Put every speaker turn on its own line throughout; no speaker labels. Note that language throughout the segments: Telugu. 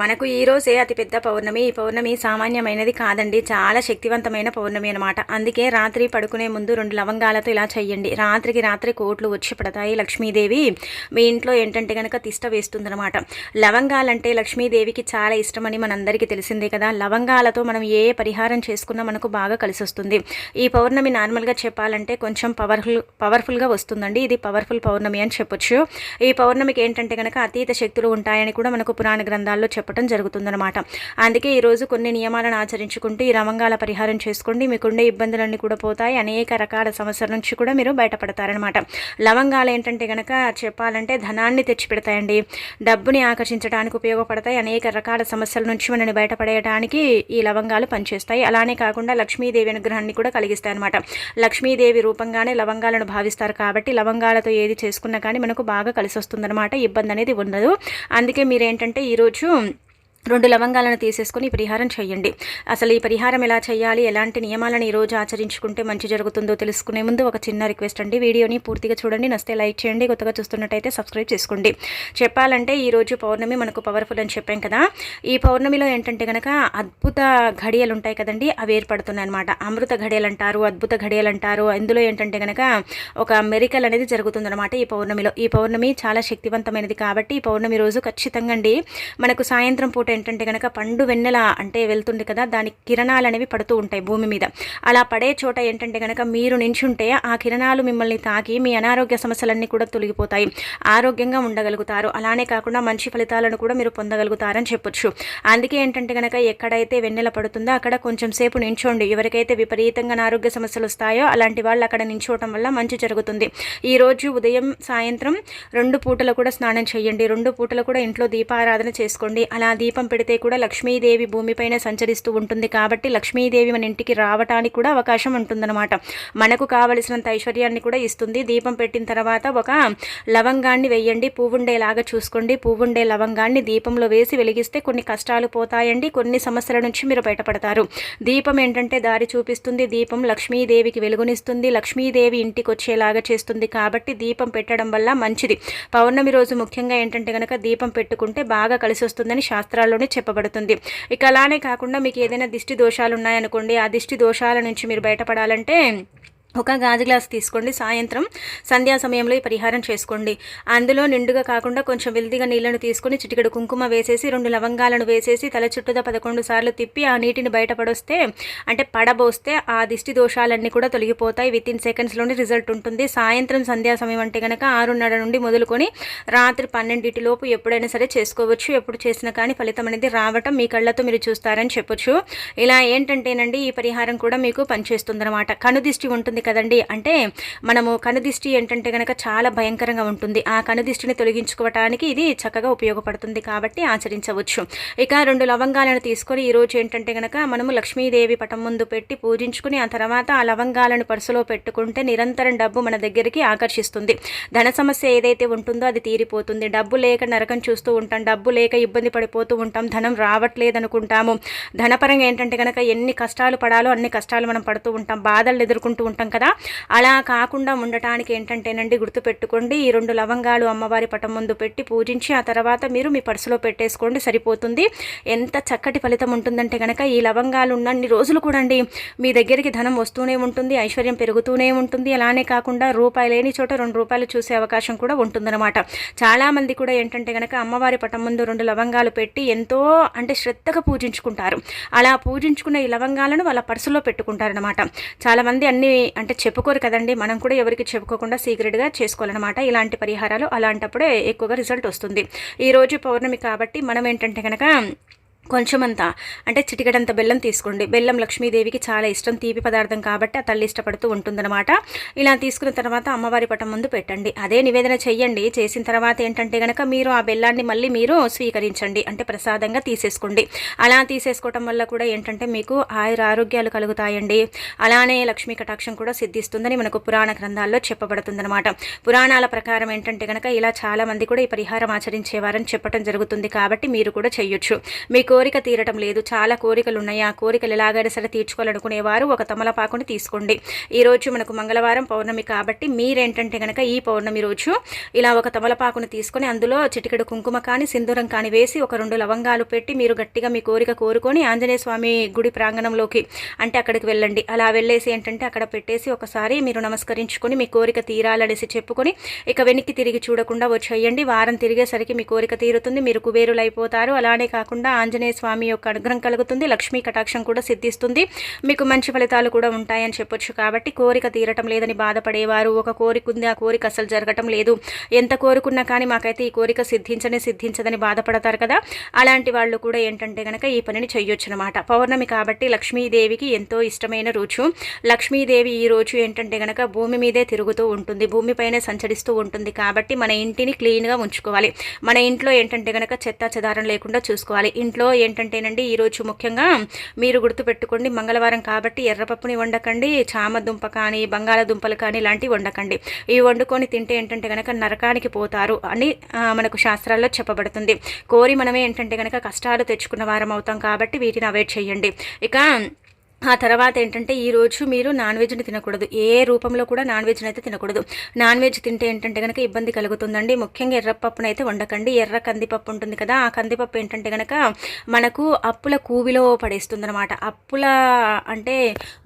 మనకు ఈ రోజే అతిపెద్ద పౌర్ణమి. ఈ పౌర్ణమి సామాన్యమైనది కాదండి. చాలా శక్తివంతమైన పౌర్ణమి అనమాట అందుకే రాత్రి పడుకునే ముందు రెండు లవంగాలతో ఇలా చెయ్యండి. రాత్రికి రాత్రి కోట్లు వచ్చి పడతాయి లక్ష్మీదేవి. మీ ఇంట్లో ఏంటంటే కనుక తిష్ట వేస్తుందనమాట లవంగాలంటే లక్ష్మీదేవికి చాలా ఇష్టమని మనందరికీ తెలిసిందే కదా. లవంగాలతో మనం ఏ పరిహారం చేసుకున్నా మనకు బాగా కలిసి వస్తుంది ఈ పౌర్ణమి నార్మల్గా చెప్పాలంటే కొంచెం పవర్ఫుల్ పవర్ఫుల్గా వస్తుందండి. ఇది పవర్ఫుల్ పౌర్ణమి అని చెప్పొచ్చు. ఈ పౌర్ణమికి ఏంటంటే కనుక అతీత శక్తులు ఉంటాయని కూడా మనకు పురాణ గ్రంథాల్లో చెప్పడం జరుగుతుందనమాట అందుకే ఈరోజు కొన్ని నియమాలను ఆచరించుకుంటూ ఈ లవంగాల పరిహారం చేసుకోండి. మీకుండే ఇబ్బందులన్నీ కూడా పోతాయి. అనేక రకాల సమస్యల నుంచి కూడా మీరు బయటపడతారనమాట లవంగాలు ఏంటంటే కనుక చెప్పాలంటే ధనాన్ని తెచ్చిపెడతాయండి. డబ్బుని ఆకర్షించడానికి ఉపయోగపడతాయి. అనేక రకాల సమస్యల నుంచి మనని బయటపడేయడానికి ఈ లవంగాలు పనిచేస్తాయి. అలానే కాకుండా లక్ష్మీదేవి అనుగ్రహాన్ని కూడా కలిగిస్తాయి అనమాట లక్ష్మీదేవి రూపంగానే లవంగాలను భావిస్తారు కాబట్టి లవంగాలతో ఏది చేసుకున్నా కానీ మనకు బాగా కలిసి వస్తుందన్నమాట ఇబ్బంది అనేది ఉండదు. అందుకే మీరేంటంటే ఈరోజు రెండు లవంగాలను తీసేసుకొని పరిహారం చేయండి. అసలు ఈ పరిహారం ఎలా చేయాలి? ఎలాంటి నియమాలను ఈరోజు ఆచరించుకుంటే మంచి జరుగుతుందో తెలుసుకునే ముందు ఒక చిన్న రిక్వెస్ట్ అండి. వీడియోని పూర్తిగా చూడండి. నస్తే లైక్ చేయండి. కొత్తగా చూస్తున్నట్టయితే సబ్స్క్రైబ్ చేసుకోండి. చెప్పాలంటే ఈరోజు పౌర్ణమి మనకు పవర్ఫుల్ అని చెప్పాం కదా. ఈ పౌర్ణమిలో ఏంటంటే కనుక అద్భుత ఘడియలు ఉంటాయి కదండి. అవి ఏర్పడుతున్నాయి అనమాట అమృత ఘడియలు అంటారు అద్భుత ఘడియలు అంటారు. ఇందులో ఏంటంటే కనుక ఒక మెరికల్ అనేది జరుగుతుందన్నమాట ఈ పౌర్ణమిలో. ఈ పౌర్ణమి చాలా శక్తివంతమైనది కాబట్టి ఈ పౌర్ణమి రోజు ఖచ్చితంగా అండి మనకు సాయంత్రం పూట ఏంటంటే కనుక పండు వెన్నెల అంటే వెళ్తుంది కదా దాని కిరణాలు అనేవి పడుతూ ఉంటాయి భూమి మీద. అలా పడే చోట ఏంటంటే కనుక మీరు నించుంటే ఆ కిరణాలు మిమ్మల్ని తాకి మీ అనారోగ్య సమస్యలన్నీ కూడా తొలగిపోతాయి. ఆరోగ్యంగా ఉండగలుగుతారు. అలానే కాకుండా మంచి ఫలితాలను కూడా మీరు పొందగలుగుతారని చెప్పొచ్చు. అందుకే ఏంటంటే కనుక ఎక్కడైతే వెన్నెల పడుతుందో అక్కడ కొంచెం సేపు నించోండి. ఎవరికైతే విపరీతంగా అనారోగ్య సమస్యలు వస్తాయో అలాంటి వాళ్ళు అక్కడ నించోవటం వల్ల మంచి జరుగుతుంది. ఈరోజు ఉదయం సాయంత్రం రెండు పూటలు కూడా స్నానం చేయండి. రెండు పూటలు కూడా ఇంట్లో దీపారాధన చేసుకోండి. అలా దీప దీపం పెడితే కూడా లక్ష్మీదేవి భూమిపైన సంచరిస్తూ ఉంటుంది కాబట్టి లక్ష్మీదేవి మన ఇంటికి రావటానికి కూడా అవకాశం ఉంటుందన్నమాట. మనకు కావలసినంత ఐశ్వర్యాన్ని కూడా ఇస్తుంది. దీపం పెట్టిన తర్వాత ఒక లవంగాన్ని వెయ్యండి పువ్వుండేలాగా చూసుకోండి. పువ్వుండే లవంగాన్ని దీపంలో వేసి వెలిగిస్తే కొన్ని కష్టాలు పోతాయండి. కొన్ని సమస్యల నుంచి మీరు బయటపడతారు. దీపం ఏంటంటే దారి చూపిస్తుంది. దీపం లక్ష్మీదేవికి వెలుగునిస్తుంది. లక్ష్మీదేవి ఇంటికి వచ్చేలాగా చేస్తుంది కాబట్టి దీపం పెట్టడం వల్ల మంచిది. పౌర్ణమి రోజు ముఖ్యంగా ఏంటంటే కనుక దీపం పెట్టుకుంటే బాగా కలిసి వస్తుందని శాస్త్రాల్లోనే చెప్పబడుతుంది. ఇక అలానే కాకుండా మీకు ఏదైనా దిష్టి దోషాలు ఉన్నాయనుకోండి ఆ దిష్టి దోషాల నుంచి మీరు బయటపడాలంటే ఒక గాజు గ్లాస్ తీసుకోండి. సాయంత్రం సంధ్యా సమయంలో ఈ పరిహారం చేసుకోండి. అందులో నిండుగా కాకుండా కొంచెం వెల్దిగా నీళ్ళను తీసుకొని చిటికెడు కుంకుమ వేసేసి రెండు లవంగాలను వేసేసి తల చుట్టూదా పదకొండు సార్లు తిప్పి ఆ నీటిని బయటపడొస్తే అంటే పడబోస్తే ఆ దిష్టి దోషాలన్నీ కూడా తొలగిపోతాయి. విత్ ఇన్ సెకండ్స్లోనే రిజల్ట్ ఉంటుంది. సాయంత్రం సంధ్యా సమయం అంటే కనుక ఆరున్నర నుండి మొదలుకొని రాత్రి పన్నెండింటిలోపు ఎప్పుడైనా సరే చేసుకోవచ్చు. ఎప్పుడు చేసినా కానీ ఫలితం అనేది రావటం మీ కళ్ళతో మీరు చూస్తారని చెప్పొచ్చు. ఇలా ఏంటంటేనండి ఈ పరిహారం కూడా మీకు పనిచేస్తుందన్నమాట. కనుదిష్టి ఉంటుంది కదండి. అంటే మనము కనుదిష్టి ఏంటంటే కనుక చాలా భయంకరంగా ఉంటుంది. ఆ కనుదిష్టిని తొలగించుకోవటానికి ఇది చక్కగా ఉపయోగపడుతుంది కాబట్టి ఆచరించవచ్చు. ఇక రెండు లవంగాలను తీసుకొని ఈరోజు ఏంటంటే కనుక మనము లక్ష్మీదేవి పటం ముందు పెట్టి పూజించుకుని ఆ తర్వాత ఆ లవంగాలను పర్సులో పెట్టుకుంటే నిరంతరం డబ్బు మన దగ్గరికి ఆకర్షిస్తుంది. ధన సమస్య ఏదైతే ఉంటుందో అది తీరిపోతుంది. డబ్బు లేక నరకం చూస్తూ ఉంటాం. డబ్బు లేక ఇబ్బంది పడిపోతూ ఉంటాం. ధనం రావట్లేదు అనుకుంటాము ధనపరంగా ఏంటంటే కనుక ఎన్ని కష్టాలు పడాలో అన్ని కష్టాలు మనం పడుతూ ఉంటాం. బాధలు ఎదుర్కొంటూ ఉంటాం. కదా? అలా కాకుండా ఉండటానికి ఏంటంటేనండి గుర్తుపెట్టుకోండి ఈ రెండు లవంగాలు అమ్మవారి పటం ముందు పెట్టి పూజించి ఆ తర్వాత మీరు మీ పర్సులో పెట్టేసుకోండి సరిపోతుంది. ఎంత చక్కటి ఫలితం ఉంటుందంటే కనుక ఈ లవంగాలు ఉన్నన్ని రోజులు కూడా అండి మీ దగ్గరికి ధనం వస్తూనే ఉంటుంది ఐశ్వర్యం పెరుగుతూనే ఉంటుంది. అలానే కాకుండా రూపాయి లేని చోట రెండు రూపాయలు చూసే అవకాశం కూడా ఉంటుందన్నమాట. చాలామంది కూడా ఏంటంటే కనుక అమ్మవారి పటం ముందు రెండు లవంగాలు పెట్టి ఎంతో అంటే శ్రద్ధగా పూజించుకుంటారు. అలా పూజించుకున్న ఈ లవంగాలను వాళ్ళ పర్సులో పెట్టుకుంటారనమాట చాలామంది అన్ని అంటే చెప్పుకోరు కదండి. మనం కూడా ఎవరికి చెప్పుకోకుండా సీక్రెట్గా చేసుకోవాలన్నమాట. ఇలాంటి పరిహారాలు అలాంటప్పుడే ఎక్కువగా రిజల్ట్ వస్తుంది. ఈరోజు పౌర్ణమి కాబట్టి మనం ఏంటంటే కనుక కొంచెమంత. అంటే చిటికడంత బెల్లం తీసుకోండి. బెల్లం లక్ష్మీదేవికి చాలా ఇష్టం. తీపి పదార్థం కాబట్టి ఆ తల్లి ఇష్టపడుతూ ఉంటుందన్నమాట. ఇలా తీసుకున్న తర్వాత అమ్మవారి పటం ముందు పెట్టండి. అదే నివేదన చెయ్యండి. చేసిన తర్వాత ఏంటంటే కనుక మీరు ఆ బెల్లాన్ని మళ్ళీ మీరు స్వీకరించండి. అంటే ప్రసాదంగా తీసేసుకోండి. అలా తీసేసుకోవటం వల్ల కూడా ఏంటంటే మీకు ఆయుర ఆరోగ్యాలు కలుగుతాయండి. అలానే లక్ష్మీ కటాక్షం కూడా సిద్ధిస్తుందని మనకు పురాణ గ్రంథాల్లో చెప్పబడుతుందన్నమాట. పురాణాల ప్రకారం ఏంటంటే కనుక ఇలా చాలా మంది కూడా ఈ పరిహారం ఆచరించేవారని చెప్పడం జరుగుతుంది కాబట్టి మీరు కూడా చెయ్యొచ్చు. మీకు కోరిక తీరటం లేదు. చాలా కోరికలు ఉన్నాయి ఆ కోరికలు ఎలాగైనా సరే తీర్చుకోవాలనుకునేవారు ఒక తమలపాకుని తీసుకోండి. ఈరోజు మనకు మంగళవారం పౌర్ణమి కాబట్టి మీరేంటంటే కనుక ఈ పౌర్ణమి రోజు ఇలా ఒక తమలపాకుని తీసుకొని అందులో చిటికెడు కుంకుమ కానీ సింధూరం కానీ వేసి ఒక రెండు లవంగాలు పెట్టి మీరు గట్టిగా మీ కోరిక కోరుకొని ఆంజనేయ స్వామి గుడి ప్రాంగణంలోకి అంటే అక్కడికి వెళ్ళండి. అలా వెళ్ళేసి ఏంటంటే అక్కడ పెట్టేసి ఒకసారి మీరు నమస్కరించుకొని మీ కోరిక తీరాలనేసి చెప్పుకొని ఇక వెనక్కి తిరిగి చూడకుండా వచ్చేయండి వారం తిరిగేసరికి మీ కోరిక తీరుతుంది. మీరు కుబేరులు అయిపోతారు అలానే కాకుండా ఆంజనేయ స్వామి యొక్క అనుగ్రహం కలుగుతుంది లక్ష్మీ కటాక్షం కూడా సిద్ధిస్తుంది. మీకు మంచి ఫలితాలు కూడా ఉంటాయని చెప్పొచ్చు కాబట్టి కోరిక తీరటం లేదని బాధపడేవారు. ఒక కోరిక ఉంది ఆ కోరిక అసలు జరగటం లేదు. ఎంత కోరుకున్నా కానీ మాకైతే ఈ కోరిక సిద్ధించని సిద్ధించదని బాధపడతారు కదా. అలాంటి వాళ్ళు కూడా ఏంటంటే కనుక ఈ పనిని చెయ్యొచ్చు అనమాట పౌర్ణమి కాబట్టి లక్ష్మీదేవికి ఎంతో ఇష్టమైన రోజు లక్ష్మీదేవి ఈ రోజు ఏంటంటే కనుక భూమి మీదే తిరుగుతూ ఉంటుంది. భూమిపైనే సంచరిస్తూ ఉంటుంది కాబట్టి మన ఇంటిని క్లీన్గా ఉంచుకోవాలి. మన ఇంట్లో ఏంటంటే కనుక చెత్త చెదారం లేకుండా చూసుకోవాలి. ఇంట్లో ఏంటంటేనండి ఈరోజు ముఖ్యంగా మీరు గుర్తుపెట్టుకోండి మంగళవారం కాబట్టి ఎర్రపప్పుని వండకండి చామదుంప కానీ బంగాళదుంపలు కానీ ఇలాంటివి వండకండి. ఇవి వండుకొని తింటే ఏంటంటే కనుక నరకానికి పోతారు అని మనకు శాస్త్రాల్లో చెప్పబడుతుంది. కోరి మనమే ఏంటంటే కనుక కష్టాలు తెచ్చుకున్న వారం అవుతాం కాబట్టి వీటిని అవాయిడ్ చేయండి. ఇక ఆ తర్వాత ఏంటంటే ఈరోజు మీరు నాన్ వెజ్ని తినకూడదు. ఏ రూపంలో కూడా నాన్ వెజ్ని అయితే తినకూడదు. నాన్ వెజ్ తింటే ఏంటంటే కనుక ఇబ్బంది కలుగుతుందండి. ముఖ్యంగా ఎర్రపప్పును అయితే వండకండి. ఎర్ర కందిపప్పు ఉంటుంది కదా ఆ కందిపప్పు ఏంటంటే కనుక మనకు అప్పుల కూవిలో పడేస్తుంది అనమాట అప్పుల అంటే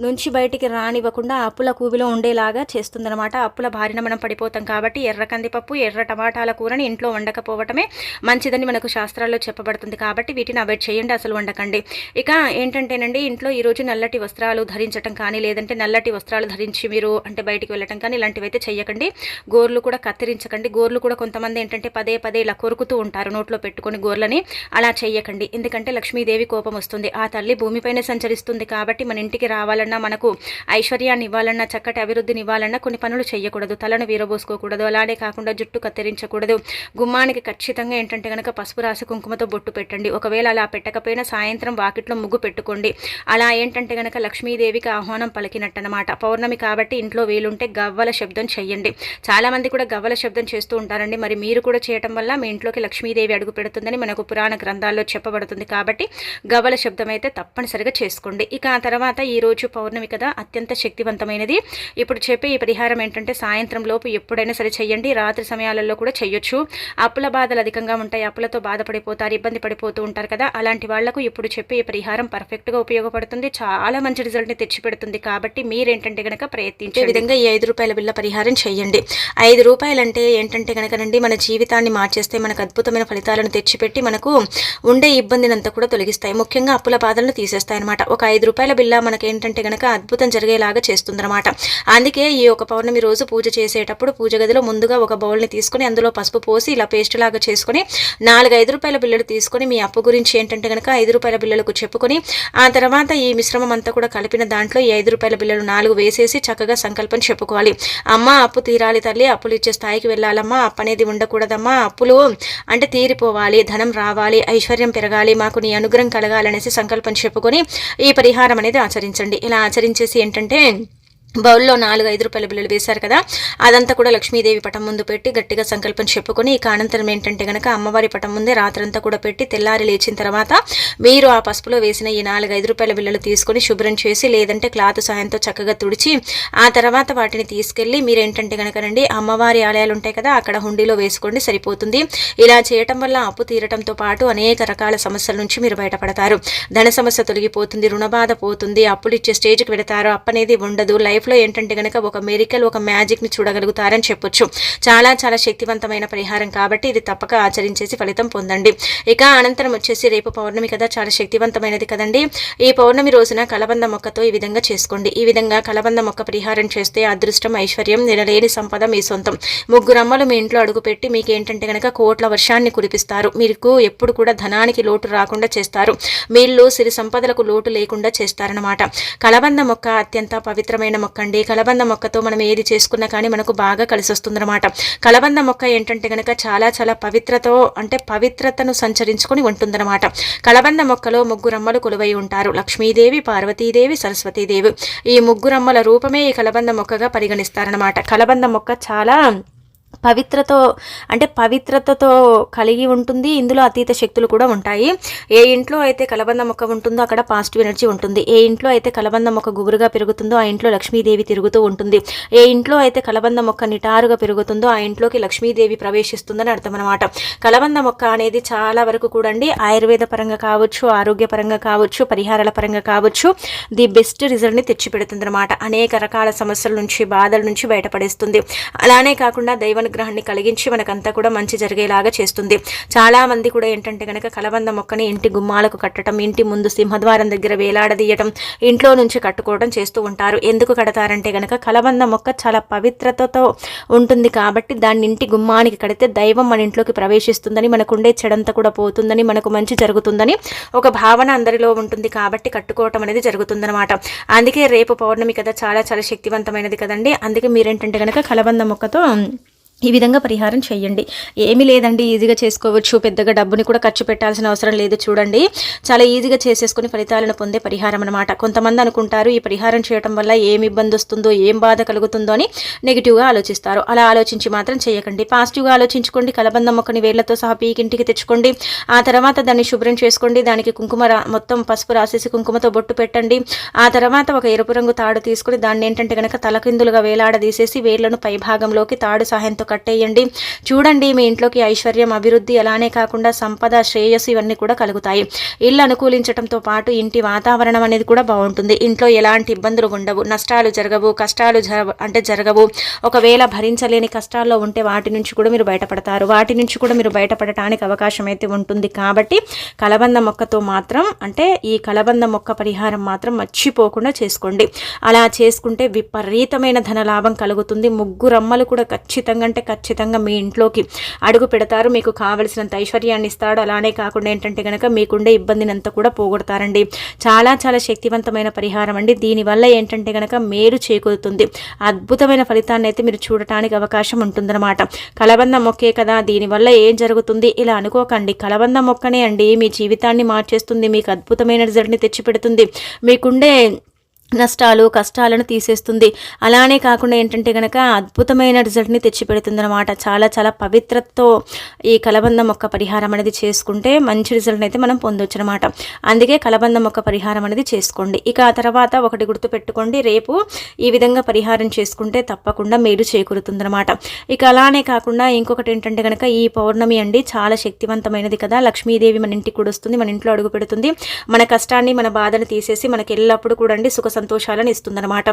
నుంచి బయటికి రానివ్వకుండా అప్పుల కూవిలో ఉండేలాగా చేస్తుందనమాట అప్పుల బారిన మనం పడిపోతాం కాబట్టి ఎర్ర కందిపప్పు ఎర్ర టమాటాల కూరని ఇంట్లో వండకపోవటమే మంచిదని మనకు శాస్త్రాల్లో చెప్పబడుతుంది కాబట్టి వీటిని అవాయిడ్ చేయండి అసలు వండకండి. ఇక ఏంటంటేనండి ఇంట్లో ఈరోజు నల్ల నల్లటి వస్త్రాలు ధరించటం కానీ లేదంటే నల్లటి వస్త్రాలు ధరించి మీరు అంటే బయటికి వెళ్ళటం కానీ ఇలాంటివి అయితే గోర్లు కూడా కత్తిరించకండి. గోర్లు కూడా కొంతమంది ఏంటంటే పదే పదే ఇలా కొరుకుతూ ఉంటారు నోట్లో పెట్టుకొని గోర్లని. అలా చేయకండి ఎందుకంటే లక్ష్మీదేవి కోపం వస్తుంది. ఆ తల్లి భూమిపైనే సంచరిస్తుంది కాబట్టి మన ఇంటికి రావాలన్నా మనకు ఐశ్వర్యాన్ని ఇవ్వాలన్నా చక్కటి అభివృద్ధిని ఇవ్వాలన్నా కొన్ని పనులు చేయకూడదు తలను వీరబోసుకోకూడదు. అలానే కాకుండా జుట్టు కత్తిరించకూడదు. గుమ్మానికి ఖచ్చితంగా ఏంటంటే కనుక పసుపు రాసి కుంకుమతో బొట్టు పెట్టండి. ఒకవేళ అలా పెట్టకపోయినా సాయంత్రం వాకిట్లో ముగ్గు పెట్టుకోండి. అలా ఏంటంటే అంటే గనక లక్ష్మీదేవికి ఆహ్వానం పలికినట్టనమాట పౌర్ణమి కాబట్టి ఇంట్లో వీలుంటే గవ్వల శబ్దం చెయ్యండి. చాలామంది కూడా గవ్వల శబ్దం చేస్తూ ఉంటారండి. మరి మీరు కూడా చేయటం వల్ల మీ ఇంట్లోకి లక్ష్మీదేవి అడుగు పెడుతుందని మనకు పురాణ గ్రంథాల్లో చెప్పబడుతుంది కాబట్టి గవ్వల శబ్దం అయితే తప్పనిసరిగా చేసుకోండి. ఇక ఆ తర్వాత ఈరోజు పౌర్ణమి కదా అత్యంత శక్తివంతమైనది. ఇప్పుడు చెప్పే ఈ పరిహారం ఏంటంటే సాయంత్రం లోపు ఎప్పుడైనా సరే చెయ్యండి. రాత్రి సమయాలలో కూడా చెయ్యొచ్చు. అప్పుల బాధలు అధికంగా ఉంటాయి. అప్పులతో బాధపడిపోతారు ఇబ్బంది పడిపోతూ ఉంటారు కదా. అలాంటి వాళ్ళకు ఇప్పుడు చెప్పే ఈ పరిహారం పర్ఫెక్ట్గా ఉపయోగపడుతుంది. చాలా చాలా మంచి రిజల్ట్ని తెచ్చిపెడుతుంది కాబట్టి మీరేంటంటే కనుక ప్రయత్నించే విధంగా ఈ ఐదు రూపాయల బిల్ల పరిహారం చేయండి. ఐదు రూపాయలంటే ఏంటంటే కనుకనండి మన జీవితాన్ని మార్చేస్తే మనకు అద్భుతమైన ఫలితాలను తెచ్చిపెట్టి మనకు ఉండే ఇబ్బందిని అంతా కూడా తొలగిస్తాయి. ముఖ్యంగా అప్పుల బాధలను తీసేస్తాయి అనమాట ఒక ఐదు రూపాయల బిల్ల మనకి ఏంటంటే కనుక అద్భుతం జరిగేలాగా చేస్తుందన్నమాట. అందుకే ఈ ఒక పౌర్ణమి రోజు పూజ చేసేటప్పుడు పూజ గదిలో ముందుగా ఒక బౌల్ని తీసుకొని అందులో పసుపు పోసి ఇలా పేస్ట్ లాగా చేసుకొని నాలుగు ఐదు రూపాయల బిల్లలు తీసుకొని మీ అప్పు గురించి ఏంటంటే కనుక ఐదు రూపాయల బిల్లలకు చెప్పుకొని ఆ తర్వాత ఈ మిశ్రమం అంతా కూడా కలిపిన దాంట్లో ఈ ఐదు రూపాయల బిల్లలు నాలుగు వేసేసి చక్కగా సంకల్పం చెప్పుకోవాలి. అమ్మ అప్పు తీరాలి తల్లి అప్పులు ఇచ్చే స్థాయికి వెళ్ళాలమ్మా అప్పు అనేది ఉండకూడదమ్మా అప్పులు అంటే తీరిపోవాలి ధనం రావాలి ఐశ్వర్యం పెరగాలి మాకు నీ అనుగ్రహం కలగాలనేసి సంకల్పం చెప్పుకొని ఈ పరిహారం అనేది ఆచరించండి. ఇలా ఆచరించేసి ఏంటంటే బౌల్లో నాలుగు ఐదు రూపాయల బిల్లలు వేశారు కదా. అదంతా కూడా లక్ష్మీదేవి పటం ముందు పెట్టి గట్టిగా సంకల్పం చెప్పుకొని ఇక అనంతరం ఏంటంటే కనుక అమ్మవారి పటం ముందే రాత్రంతా కూడా పెట్టి తెల్లారి లేచిన తర్వాత మీరు ఆ పసుపులో వేసిన ఈ నాలుగు ఐదు రూపాయల బిల్లలు తీసుకొని శుభ్రం చేసి లేదంటే క్లాత్ సాయంతో చక్కగా తుడిచి ఆ తర్వాత వాటిని తీసుకెళ్ళి మీరు ఏంటంటే కనుకనండి అమ్మవారి ఆలయాలు ఉంటాయి కదా అక్కడ హుండీలో వేసుకోండి సరిపోతుంది. ఇలా చేయటం వల్ల అప్పు తీరటంతో పాటు అనేక రకాల సమస్యల నుంచి మీరు బయటపడతారు. ధన సమస్య తొలగిపోతుంది రుణబాధ పోతుంది అప్పులు ఇచ్చే స్టేజ్కి వెళతారు. అప్పనేది ఉండదు లైఫ్ లైఫ్లో ఏంటంటే కనుక ఒక మెరికల్ ఒక మ్యాజిక్ని చూడగలుగుతారని చెప్పొచ్చు. చాలా చాలా శక్తివంతమైన పరిహారం కాబట్టి ఇది తప్పక ఆచరించేసి ఫలితం పొందండి. ఇక అనంతరం వచ్చేసి రేపు పౌర్ణమి కదా చాలా శక్తివంతమైనది కదండి. ఈ పౌర్ణమి రోజున కలబంద మొక్కతో ఈ విధంగా చేసుకోండి. ఈ విధంగా కలబంద మొక్క పరిహారం చేస్తే అదృష్టం ఐశ్వర్యం నిలలేని సంపద మీ సొంతం. ముగ్గురు అమ్మలు మీ ఇంట్లో అడుగుపెట్టి మీకు ఏంటంటే కనుక కోట్ల వర్షాన్ని కురిపిస్తారు. మీకు ఎప్పుడు కూడా ధనానికి లోటు రాకుండా చేస్తారు. మీళ్ళు సిరి సంపదలకు లోటు లేకుండా చేస్తారనమాట కలబంద మొక్క అత్యంత పవిత్రమైన మొక్క. మొక్క అండి కలబంద మొక్కతో మనం ఏది చేసుకున్నా కానీ మనకు బాగా కలిసి వస్తుందన్నమాట కలబంద మొక్క ఏంటంటే కనుక చాలా చాలా పవిత్రతో అంటే పవిత్రతను సంచరించుకొని ఉంటుందన్నమాట. కలబంద మొక్కలో ముగ్గురమ్మలు కొలువై ఉంటారు. లక్ష్మీదేవి పార్వతీదేవి సరస్వతీదేవి. ఈ ముగ్గురమ్మల రూపమే ఈ కలబంద మొక్కగా పరిగణిస్తారనమాట కలబంద మొక్క చాలా పవిత్రతో అంటే పవిత్రతతో కలిగి ఉంటుంది. ఇందులో అతీత శక్తులు కూడా ఉంటాయి. ఏ ఇంట్లో అయితే కలబంద మొక్క ఉంటుందో అక్కడ పాజిటివ్ ఎనర్జీ ఉంటుంది. ఏ ఇంట్లో అయితే కలబంద మొక్క గుబురుగా పెరుగుతుందో ఆ ఇంట్లో లక్ష్మీదేవి తిరుగుతూ ఉంటుంది. ఏ ఇంట్లో అయితే కలబంద మొక్క నిటారుగా పెరుగుతుందో ఆ ఇంట్లోకి లక్ష్మీదేవి ప్రవేశిస్తుందని అర్థం అనమాట కలబంద మొక్క అనేది చాలా వరకు కూడండి ఆయుర్వేద పరంగా కావచ్చు ఆరోగ్యపరంగా కావచ్చు పరిహారాల పరంగా కావచ్చు ది బెస్ట్ రిజల్ట్ని తెచ్చిపెడుతుంది అనమాట అనేక రకాల సమస్యల నుంచి బాధల నుంచి బయటపడేస్తుంది. అలానే కాకుండా దైవ అనుగ్రహాన్ని కలిగించి మనకంతా కూడా మంచి జరిగేలాగా చేస్తుంది. చాలా మంది కూడా ఏంటంటే కనుక కలబంద మొక్కని ఇంటి గుమ్మాలకు కట్టడం ఇంటి ముందు సింహద్వారం దగ్గర వేలాడదీయటం ఇంట్లో నుంచి కట్టుకోవడం చేస్తూ ఉంటారు. ఎందుకు కడతారంటే కనుక కలబంద మొక్క చాలా పవిత్రతతో ఉంటుంది కాబట్టి దాన్ని ఇంటి గుమ్మానికి కడితే దైవం మన ఇంట్లోకి ప్రవేశిస్తుందని మనకుండే చెడంతా కూడా పోతుందని మనకు మంచి జరుగుతుందని ఒక భావన అందరిలో ఉంటుంది కాబట్టి కట్టుకోవటం అనేది జరుగుతుందనమాట అందుకే రేపు పౌర్ణమి కదా చాలా చాలా శక్తివంతమైనది కదండి. అందుకే మీరేంటంటే కనుక కలబంద మొక్కతో ఈ విధంగా పరిహారం చేయండి. ఏమీ లేదండి ఈజీగా చేసుకోవచ్చు. పెద్దగా డబ్బుని కూడా ఖర్చు పెట్టాల్సిన అవసరం లేదు చూడండి. చాలా ఈజీగా చేసేసుకుని ఫలితాలను పొందే పరిహారం అనమాట కొంతమంది అనుకుంటారు ఈ పరిహారం చేయడం వల్ల ఏమి ఇబ్బంది వస్తుందో ఏం బాధ కలుగుతుందో అని నెగిటివ్గా ఆలోచిస్తారు. అలా ఆలోచించి మాత్రం చేయకండి. పాజిటివ్గా ఆలోచించుకోండి. కలబంద మొక్కని వేళ్ళతో సహా పీకింటికి తెచ్చుకోండి. ఆ తర్వాత దాన్ని శుభ్రం చేసుకోండి. దానికి కుంకుమ మొత్తం పసుపు రాసేసి కుంకుమతో బొట్టు పెట్టండి. ఆ తర్వాత ఒక ఎరుపు రంగు తాడు తీసుకుని దాన్ని ఏంటంటే కనుక తలకిందులుగా వేలాడదీసేసి వేళ్ళను పైభాగంలోకి తాడు సహాయంతో కట్టేయండి. చూడండి మీ ఇంట్లోకి ఐశ్వర్యం అభివృద్ధి అలానే కాకుండా సంపద శ్రేయస్సు ఇవన్నీ కూడా కలుగుతాయి. ఇల్లు అనుకూలించడంతో పాటు ఇంటి వాతావరణం అనేది కూడా బాగుంటుంది. ఇంట్లో ఎలాంటి ఇబ్బందులు ఉండవు. నష్టాలు జరగవు. కష్టాలు అంటే జరగవు. ఒకవేళ భరించలేని కష్టాల్లో ఉంటే వాటి నుంచి కూడా మీరు బయటపడతారు. వాటి నుంచి కూడా మీరు బయటపడటానికి అవకాశం అయితే ఉంటుంది. కాబట్టి కలబంద మొక్కతో మాత్రం అంటే ఈ కలబంద మొక్క పరిహారం మాత్రం మర్చిపోకుండా చేసుకోండి. అలా చేసుకుంటే విపరీతమైన ధన లాభం కలుగుతుంది. ముగ్గురమ్మలు కూడా ఖచ్చితంగా అంటే ఖచ్చితంగా మీ ఇంట్లోకి అడుగు పెడతారు. మీకు కావలసినంత ఐశ్వర్యాన్ని ఇస్తాడు. అలానే కాకుండా ఏంటంటే కనుక మీకుండే ఇబ్బందిని అంతా కూడా పోగొడతారండి. చాలా చాలా శక్తివంతమైన పరిహారం అండి. దీనివల్ల ఏంటంటే కనుక మేలు చేకూరుతుంది. అద్భుతమైన ఫలితాన్ని అయితే మీరు చూడటానికి అవకాశం ఉంటుందన్నమాట. కలబంద మొక్కే కదా. దీనివల్ల ఏం జరుగుతుంది? ఇలా అనుకోకండి. కలబంద మొక్కనే అండి. మీ జీవితాన్ని మార్చేస్తుంది. మీకు అద్భుతమైన రిజల్ట్ని తెచ్చిపెడుతుంది. మీకుండే నష్టాలు కష్టాలను తీసేస్తుంది. అలానే కాకుండా ఏంటంటే కనుక అద్భుతమైన రిజల్ట్ని తెచ్చిపెడుతుంది అనమాట చాలా చాలా పవిత్రతతో ఈ కలబంద మొక్క పరిహారం అనేది చేసుకుంటే మంచి రిజల్ట్ని అయితే మనం పొందొచ్చు అనమాట అందుకే కలబంద మొక్క పరిహారం అనేది చేసుకోండి. ఇక ఆ తర్వాత ఒకటి గుర్తు పెట్టుకోండి రేపు ఈ విధంగా పరిహారం చేసుకుంటే తప్పకుండా మేలు చేకూరుతుందనమాట ఇక అలానే కాకుండా ఇంకొకటి ఏంటంటే కనుక ఈ పౌర్ణమి అండి చాలా శక్తివంతమైనది కదా. లక్ష్మీదేవి మన ఇంటికి కూడా వస్తుంది మన ఇంట్లో అడుగు పెడుతుంది. మన కష్టాన్ని మన బాధను తీసేసి మనకి ఎల్లప్పుడూ కూడా సుఖ సంతోషాలను ఇస్తుందన్నమాట.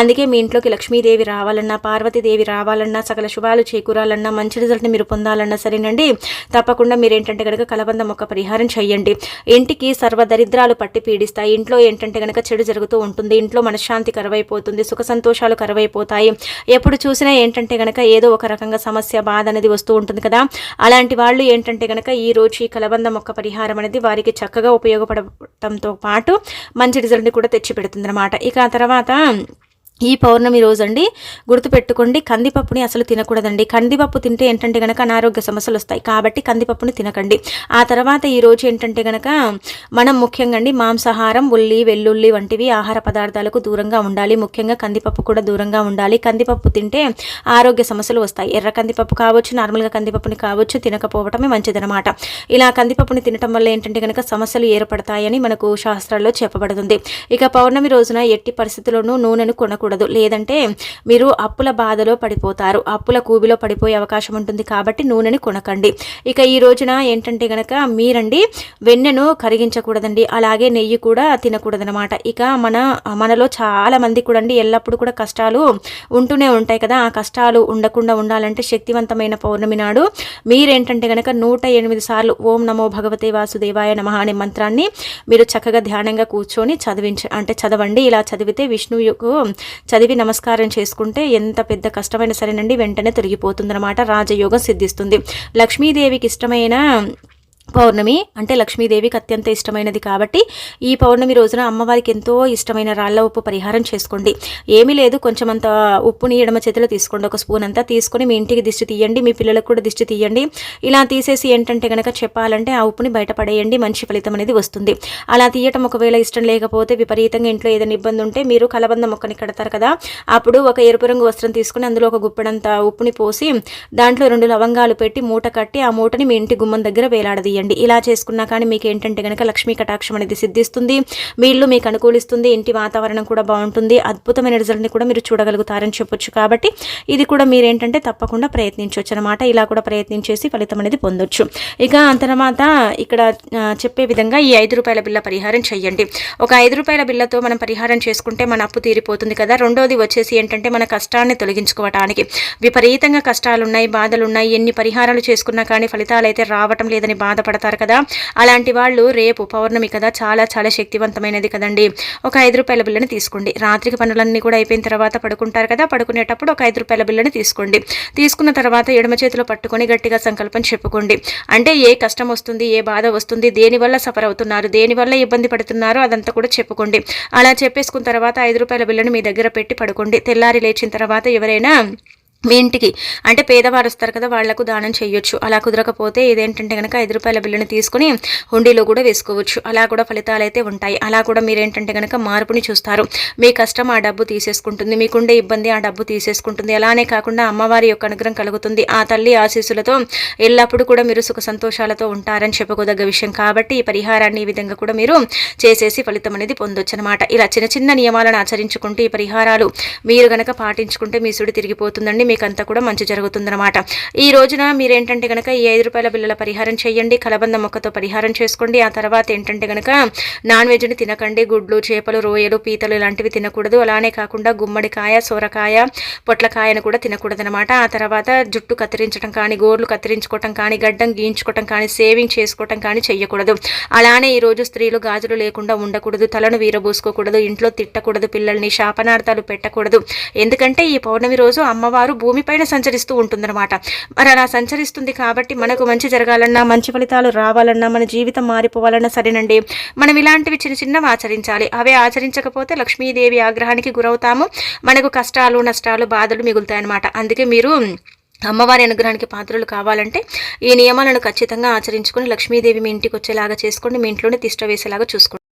అందుకే మీ ఇంట్లోకి లక్ష్మీదేవి రావాలన్నా పార్వతీదేవి రావాలన్నా సకల శుభాలు చేకూరాలన్నా మంచి రిజల్ట్ని మీరు పొందాలన్నా సరేనండి. తప్పకుండా మీరు ఏంటంటే కనుక కలబంద మొక్క పరిహారం చేయండి. ఇంటికి సర్వదరిద్రాలు పట్టి పీడిస్తాయి. ఇంట్లో ఏంటంటే కనుక చెడు జరుగుతూ ఉంటుంది. ఇంట్లో మనశ్శాంతి కరువైపోతుంది. సుఖ సంతోషాలు కరువైపోతాయి. ఎప్పుడు చూసినా ఏంటంటే కనుక ఏదో ఒక రకంగా సమస్య బాధ అనేది వస్తూ ఉంటుంది కదా. అలాంటి వాళ్ళు ఏంటంటే కనుక ఈ రోజు ఈ కలబంద మొక్క పరిహారం అనేది వారికి చక్కగా ఉపయోగపడటంతో పాటు మంచి రిజల్ట్ని కూడా తెచ్చిపెడుతుంది అన్నమాట ఇక ఆ తర్వాత ఈ పౌర్ణమి రోజండి గుర్తుపెట్టుకోండి కందిపప్పుని అసలు తినకూడదండి. కందిపప్పు తింటే ఏంటంటే కనుక అనారోగ్య సమస్యలు వస్తాయి. కాబట్టి కందిపప్పుని తినకండి. ఆ తర్వాత ఈ రోజు ఏంటంటే కనుక మనం ముఖ్యంగా అండి మాంసాహారం ఉల్లి వెల్లుల్లి వంటివి ఆహార పదార్థాలకు దూరంగా ఉండాలి. ముఖ్యంగా కందిపప్పు కూడా దూరంగా ఉండాలి. కందిపప్పు తింటే ఆరోగ్య సమస్యలు వస్తాయి. ఎర్ర కందిపప్పు కావచ్చు నార్మల్గా కందిపప్పుని కావచ్చు తినకపోవటమే మంచిదనమాట ఇలా కందిపప్పుని తినటం వల్ల ఏంటంటే కనుక సమస్యలు ఏర్పడతాయని మనకు శాస్త్రాల్లో చెప్పబడుతుంది. ఇక పౌర్ణమి రోజున ఎట్టి పరిస్థితుల్లోనూ నూనెను కొనకూడదు. ఉండకూడదు. లేదంటే మీరు అప్పుల బాధలో పడిపోతారు. అప్పుల కూబిలో పడిపోయే అవకాశం ఉంటుంది కాబట్టి నూనెని కొనకండి. ఇక ఈ రోజున ఏంటంటే గనక మీరండి వెన్నెను కరిగించకూడదండి. అలాగే నెయ్యి కూడా తినకూడదనమాట ఇక మన మనలో చాలా మంది కూడా అండి ఎల్లప్పుడూ కూడా కష్టాలు ఉంటూనే ఉంటాయి కదా. ఆ కష్టాలు ఉండకుండా ఉండాలంటే శక్తివంతమైన పౌర్ణమి నాడు మీరేంటంటే గనక నూట ఎనిమిది సార్లు ఓం నమో భగవతే వాసుదేవాయ నమ అనే మంత్రాన్ని మీరు చక్కగా ధ్యానంగా కూర్చొని చదివించ అంటే చదవండి. ఇలా చదివితే విష్ణువుకు చదివి నమస్కారం చేసుకుంటే ఎంత పెద్ద కష్టమైన సరేనండి వెంటనే తొలగిపోతుందన్నమాట. రాజయోగం సిద్ధిస్తుంది. లక్ష్మీదేవికి ఇష్టమైన పౌర్ణమి అంటే లక్ష్మీదేవికి అత్యంత ఇష్టమైనది కాబట్టి ఈ పౌర్ణమి రోజున అమ్మవారికి ఎంతో ఇష్టమైన రాళ్ళ ఉప్పు పరిహారం చేసుకోండి. ఏమీ లేదు కొంచెం అంత ఉప్పుని ఎడమ చేతిలో తీసుకోండి. ఒక స్పూన్ అంతా తీసుకొని మీ ఇంటికి దిష్టి తీయండి మీ పిల్లలకు కూడా దిష్టి తీయండి. ఇలా తీసేసి ఏంటంటే కనుక చెప్పాలంటే ఆ ఉప్పుని బయటపడేయండి మంచి ఫలితం అనేది వస్తుంది. అలా తీయటం ఒకవేళ ఇష్టం లేకపోతే విపరీతంగా ఇంట్లో ఏదైనా ఇబ్బంది ఉంటే మీరు కలబంద మొక్కని కడతారు కదా అప్పుడు ఒక ఎరుపు రంగు వస్త్రం తీసుకుని అందులో ఒక గుప్పెడంత ఉప్పుని పోసి దాంట్లో రెండు లవంగాలు పెట్టి మూట కట్టి ఆ మూటని మీ ఇంటి గుమ్మం దగ్గర వేలాడది చేయండి. ఇలా చేసుకున్నా కానీ మీకు ఏంటంటే కనుక లక్ష్మీ కటాక్షం అనేది సిద్ధిస్తుంది. మీ ఇల్లు మీకు అనుకూలిస్తుంది. ఇంటి వాతావరణం కూడా బాగుంటుంది. అద్భుతమైన రిజల్ట్ని కూడా మీరు చూడగలుగుతారని చెప్పొచ్చు కాబట్టి ఇది కూడా మీరు ఏంటంటే తప్పకుండా ప్రయత్నించవచ్చు అనమాట ఇలా కూడా ప్రయత్నించేసి ఫలితం అనేది పొందొచ్చు. ఇక తర్వాత ఇక్కడ చెప్పే విధంగా ఈ ఐదు రూపాయల బిల్ల పరిహారం చేయండి ఒక ఐదు రూపాయల బిల్లతో మనం పరిహారం చేసుకుంటే మన అప్పు తీరిపోతుంది కదా. రెండోది వచ్చేసి ఏంటంటే మన కష్టాన్ని తొలగించుకోవటానికి. విపరీతంగా కష్టాలు ఉన్నాయి బాధలు ఉన్నాయి ఎన్ని పరిహారాలు చేసుకున్నా కానీ ఫలితాలు అయితే రావటం లేదని బాధ పడతారు కదా. అలాంటి వాళ్ళు రేపు పౌర్ణమి కదా చాలా చాలా శక్తివంతమైనది కదండి. ఒక ఐదు రూపాయల బిల్లని తీసుకోండి. రాత్రికి పనులన్నీ కూడా అయిపోయిన తర్వాత పడుకుంటారు కదా పడుకునేటప్పుడు ఒక ఐదు రూపాయల బిల్లని తీసుకోండి. తీసుకున్న తర్వాత ఎడమ చేతిలో పట్టుకొని గట్టిగా సంకల్పం చెప్పుకోండి. అంటే ఏ కష్టం వస్తుంది ఏ బాధ వస్తుంది దేనివల్ల సఫర్ అవుతున్నారు దేనివల్ల ఇబ్బంది పడుతున్నారో అదంతా కూడా చెప్పుకోండి. అలా చెప్పేసుకున్న తర్వాత ఐదు రూపాయల బిల్లని మీ దగ్గర పెట్టి పడుకోండి. తెల్లారి లేచిన తర్వాత ఎవరైనా మీ ఇంటికి. అంటే పేదవారు వస్తారు కదా వాళ్ళకు దానం చేయొచ్చు. అలా కుదరకపోతే ఇదేంటంటే కనుక ఐదు రూపాయల బిల్లుని తీసుకుని హుండీలో కూడా వేసుకోవచ్చు. అలా కూడా ఫలితాలు అయితే ఉంటాయి. అలా కూడా మీరేంటంటే కనుక మార్పుని చూస్తారు. మీ కష్టం ఆ డబ్బు తీసేసుకుంటుంది. మీకుండే ఇబ్బంది ఆ డబ్బు తీసేసుకుంటుంది. అలానే కాకుండా అమ్మవారి యొక్క అనుగ్రహం కలుగుతుంది. ఆ తల్లి ఆశీస్సులతో ఎల్లప్పుడూ కూడా మీరు సుఖ సంతోషాలతో ఉంటారని చెప్పుకోదగ్గ విషయం. కాబట్టి ఈ పరిహారాన్ని ఈ విధంగా కూడా మీరు చేసేసి ఫలితం అనేది పొందొచ్చు అనమాట ఇలా చిన్న చిన్న నియమాలను ఆచరించుకుంటే ఈ పరిహారాలు మీరు గనక పాటించుకుంటే మీ సుడి తిరిగిపోతుందండి. మీకు కూడా మంచి జరుగుతుందన్నమాట. ఈ రోజున మీరేంటంటే కనుక ఈ ఐదు రూపాయల బిల్లల పరిహారం చేయండి కలబంద మొక్కతో పరిహారం చేసుకోండి. ఆ తర్వాత ఏంటంటే కనుక నాన్ వెజ్ని తినకండి. గుడ్లు చేపలు రొయ్యలు పీతలు ఇలాంటివి తినకూడదు. అలానే కాకుండా గుమ్మడికాయ సొరకాయ పొట్లకాయను కూడా తినకూడదనమాట ఆ తర్వాత జుట్టు కత్తిరించడం కానీ గోర్లు కత్తిరించుకోవటం కానీ గడ్డం గీయించుకోవటం కానీ సేవింగ్ చేసుకోవటం కానీ చేయకూడదు అలానే ఈరోజు స్త్రీలు గాజులు లేకుండా ఉండకూడదు తలను వీరబోసుకోకూడదు ఇంట్లో తిట్టకూడదు పిల్లల్ని శాపనార్థాలు పెట్టకూడదు. ఎందుకంటే ఈ పౌర్ణమి రోజు అమ్మవారు భూమిపైన సంచరిస్తూ ఉంటుందన్నమాట. మరి అలా సంచరిస్తుంది కాబట్టి మనకు మంచి జరగాలన్నా మంచి ఫలితాలు రావాలన్నా మన జీవితం మారిపోవాలన్నా సరేనండి. మనం ఇలాంటివి చిన్న చిన్నవి ఆచరించాలి. అవే ఆచరించకపోతే లక్ష్మీదేవి ఆగ్రహానికి గురవుతాము. మనకు కష్టాలు నష్టాలు బాధలు మిగులుతాయన్నమాట. అందుకే మీరు అమ్మవారి అనుగ్రహానికి పాత్రలు కావాలంటే ఈ నియమాలను ఖచ్చితంగా ఆచరించుకొని లక్ష్మీదేవి మీ ఇంటికి వచ్చేలాగా చేసుకోండి. మీ ఇంట్లోనే తిష్ట వేసేలాగా చూసుకోండి.